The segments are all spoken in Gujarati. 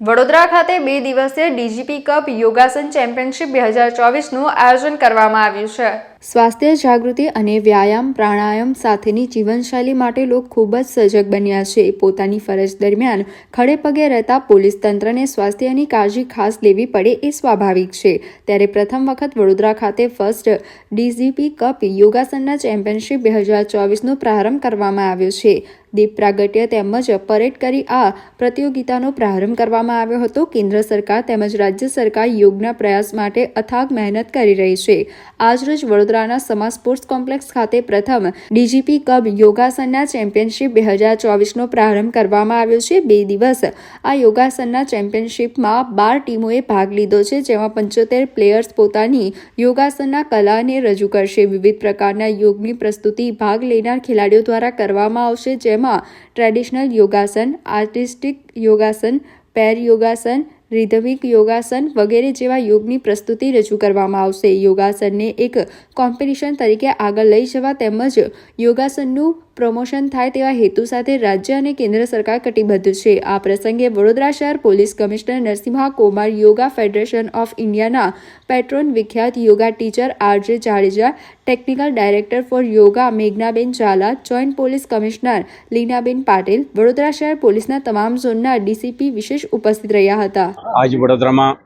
વડોદરા ખાતે બે દિવસીય ડીજીપી કપ યોગાસન ચેમ્પિયનશિપ બે હજાર ચોવીસનું આયોજન કરવામાં આવ્યું છે. સ્વાસ્થ્ય, જાગૃતિ અને વ્યાયામ, પ્રાણાયામ સાથેની જીવનશૈલી માટે લોકો ખૂબ જ સજગ બન્યા છે. પોતાની ફરજ દરમિયાન ખડે પગે રહેતા પોલીસ તંત્રને સ્વાસ્થ્યની કાળજી ખાસ લેવી પડે એ સ્વાભાવિક છે. ત્યારે પ્રથમ વખત વડોદરા ખાતે ફર્સ્ટ ડીજીપી કપ યોગાસનના ચેમ્પિયનશિપ બે હજાર ચોવીસનો પ્રારંભ કરવામાં આવ્યો છે. દીપ પ્રાગટ્ય તેમજ પરેડ કરી આ પ્રતિયોગિતાનો પ્રારંભ કરવામાં આવ્યો હતો. કેન્દ્ર સરકાર તેમજ રાજ્ય સરકાર યોગના પ્રયાસ માટે અથાગ મહેનત કરી રહી છે. આજરોજ વડોદરાના સમા સ્પોર્ટ્સ કોમ્પ્લેક્સ ખાતે પ્રથમ ડીજીપી કબ યોગાસનના ચેમ્પિયનશિપ બે હજાર ચોવીસનો પ્રારંભ કરવામાં આવ્યો છે. બે દિવસ આ યોગાસનના ચેમ્પિયનશિપમાં બાર ટીમોએ ભાગ લીધો છે, જેમાં પંચોતેર પ્લેયર્સ પોતાની યોગાસનના કલાને રજૂ કરશે. વિવિધ પ્રકારના યોગની પ્રસ્તુતિ ભાગ લેનાર ખેલાડીઓ દ્વારા કરવામાં આવશે, જેમાં ટ્રેડિશનલ યોગાસન, આર્ટિસ્ટિક યોગાસન, પેર યોગાસન રિધમિક યોગાસન વગેરે જેવા યોગની પ્રસ્તુતિ રજૂ કરવામાં આવશે. યોગાસનને એક કોમ્પિટિશન તરીકે આગળ લઈ જવા તેમજ યોગાસનનું પ્રમોશન થાય તેવા હેતુ સાથે રાજ્ય અને કેન્દ્ર સરકાર કટિબદ્ધ છે. આ પ્રસંગે વડોદરા શહેર police commissioner Narasimha Kumar yoga federation of ઇન્ડિયાના પેટ્રોન વિખ્યાત yoga teacher RJ Jadeja, technical director for yoga Meghnaben Zala, joint police commissioner Leenaben Patil, Vadodara શહેર પોલીસના તમામ ઝોનના ડીસીપી વિશેષ ઉપસ્થિત રહ્યા હતા. આજ વડોદરામાં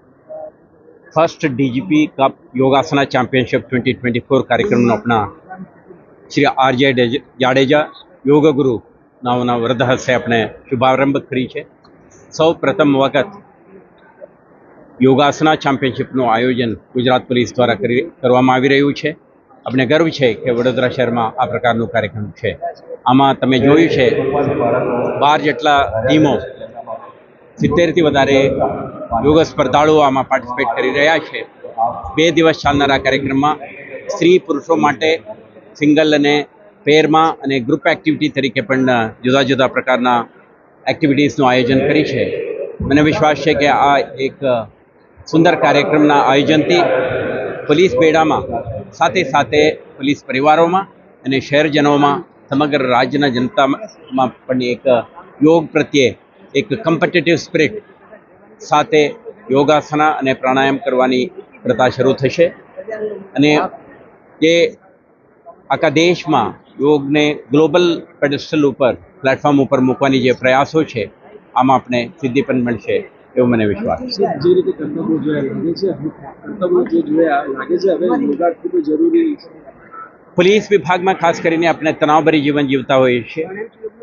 first DGP cup yogasana championship twenty twenty four કાર્યક્રમનો આપણા શ્રી આર જાડેજા યોગ નાઓના વૃદ્ધ હસ્તે શુભારંભ કરી છે સૌ પ્રથમ વખત યોગાસના ચેમ્પિયનશિપનું આયોજન ગુજરાત પોલીસ દ્વારા કરી કરવામાં આવી રહ્યું છે આપણે ગર્વ છે કે વડોદરા શહેરમાં આ પ્રકારનું કાર્યક્રમ છે આમાં તમે જોયું છે બાર જેટલા ટીમો સિત્તેરથી વધારે યોગ સ્પર્ધાળુઓ આમાં પાર્ટિસિપેટ કરી રહ્યા છે બે દિવસ ચાલનારા કાર્યક્રમમાં સ્ત્રી પુરુષો માટે સિંગલ અને પેરમાં અને ગ્રુપ એક્ટિવિટી તરીકે પણ જુદા જુદા પ્રકારના એક્ટિવિટીઝનું આયોજન કરી છે. મને વિશ્વાસ છે કે આ એક સુંદર કાર્યક્રમના આયોજનથી પોલીસ બેડામાં સાથે સાથે પોલીસ પરિવારોમાં અને શહેરજનોમાં સમગ્ર રાજ્યના જનતામાં પણ એક યોગ પ્રત્યે એક કમ્પિટેટિવ સ્પિરિટ સાથે યોગાસના અને પ્રાણાયામ કરવાની પ્રથા શરૂ થશે. અને એ આખા દેશમાં યોગને ગ્લોબલ પેડેસ્ટલ ઉપર પ્લેટફોર્મ ઉપર મૂકવાની જે પ્રયાસો છે આમાં આપણે સિદ્ધિ પણ મળશે એવો મને વિશ્વાસ છે. જે રીતે કર્તવ્યો જોયા લાગે છે? કર્તવ્યો જે જોયા લાગે છે? હવે યોગા ખૂબ જરૂરી પોલીસ વિભાગમાં ખાસ કરીને આપણે તણાવભરી જીવન જીવતા હોઈએ છીએ.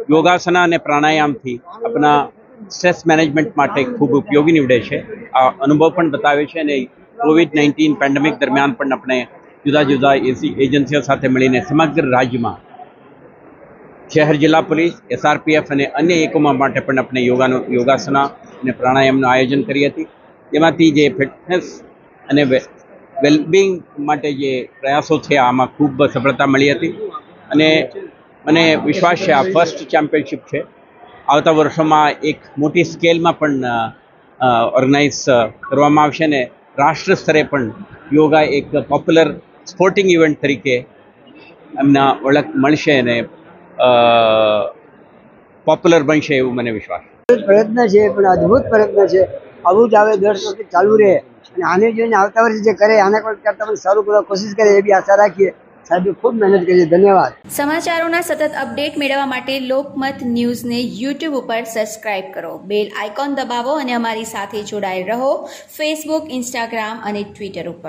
યોગાસના અને પ્રાણાયામથી આપણા સ્ટ્રેસ મેનેજમેન્ટ માટે ખૂબ ઉપયોગી નીવડે છે. આ અનુભવ પણ બતાવે છે અને કોવિડ નાઇન્ટીન પેન્ડેમિક દરમિયાન પણ આપણે જુદા જુદા એસી એજન્સીઓ સાથે મળીને સમગ્ર રાજ્યમાં શહેર જિલ્લા પોલીસ, એસઆરપીએફ અને અન્ય એકમો માટે પણ આપણે યોગાનું યોગાસના અને પ્રાણાયામનું આયોજન કરી હતી. તેમાંથી જે ફિટનેસ અને વેલબિંગ માટે જે પ્રયાસો છે, આમાં ખૂબ સફળતા મળી હતી. અને મને વિશ્વાસ છે, આ ફર્સ્ટ ચેમ્પિયનશિપ છે. આવતા વર્ષોમાં એક મોટી સ્કેલમાં પણ ઓર્ગેનાઇઝ કરવામાં આવશે અને રાષ્ટ્ર સ્તરે પણ યોગા એક પોપ્યુલર સ્પોર્ટિંગ ઇવેન્ટ તરીકે એમના ઓળખ મળશે અને પોપ્યુલર બનશે એવું મને વિશ્વાસ પ્રયત્ન છે પણ અદ્ભુત પ્રયત્ન છે. આવું જ આવે દર વખતે ચાલુ રહે. અને આને જોઈને આવતા વર્ષે જે કરે આના કરતાં પણ સારું કરવા કોશિશ કરે એવી આશા રાખીએ. સાહેબે ખૂબ મહેનત કરી ધન્યવાદ. સમાચારોના સતત અપડેટ મેળવવા માટે લોકમત ન્યૂઝને યુટ્યુબ ઉપર સબસ્ક્રાઇબ કરો. બેલ આઇકોન દબાવો અને અમારી સાથે જોડાયેલ રહો. ફેસબુક ઇન્સ્ટાગ્રામ અને ટ્વિટર ઉપર.